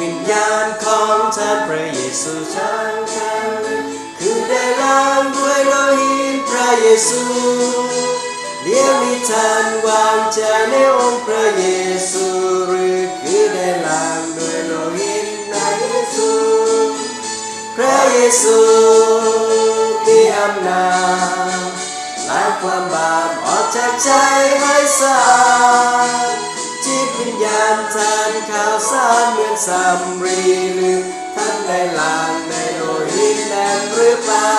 วิญญาณของท่านพระเยซูช่างฉันคือได้ล้างด้วยโลหิตพระเยซูเลี้ยงนิทานวางใจในองค์พระเยซูหรือคือได้ล้างด้วยโลหิตพระเยซูพระเยซูมีอำนาจล้างความบาปออกจากใจให้สะอาด ญญาณทานข่าวสารเหมือนสำรีหรือท่านได้ลางในโลหิตนั้นหรือเปล่า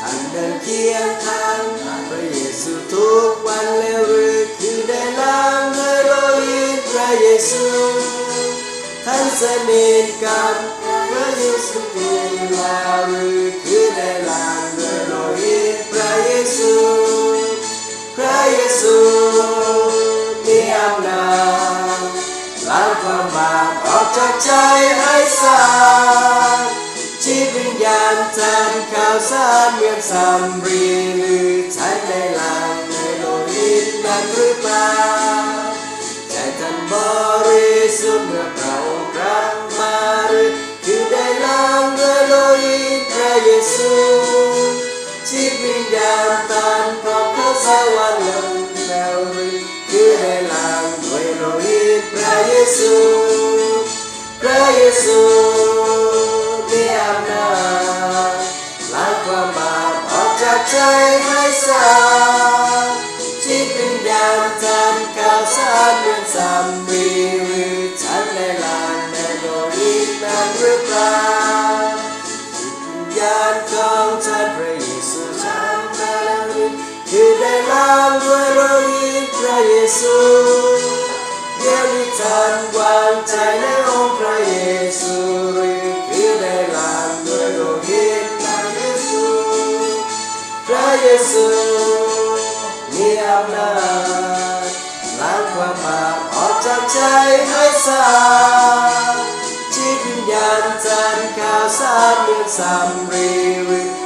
ท่านเดินเคียงข้างพระเยซูทุกวันแล้วหรือคือได้ล้างด้วยโลหิตพระเยซูท่านสนิทกับพระเยซูลาหรือคือได้ล้าง จากใจให้สาดจิตวิญญาณจันข่าวสารเมือนสำรีหรือใช้ในลางในโลหิตนั้นหรือเปล่า ใจให้สะอาดจิตวิญญาณทำข่าวสารเหมือนสำรีหรือฉันได้ลางในโลหิตนั้นหรือเปล่าจิตวิญญาณของฉันพระเยซูฉันได้ลางหรือคือได้ล้างด้วยโลหิตพระเยซูเดี๋ยวนี้ท่านวางใจใน เยซูมีอำนาจล้างความบาปออกจากใจให้สะอาดจิตวิญญาณจันข่าวสารเหมือนสำรีหรือฉันได้ล้าง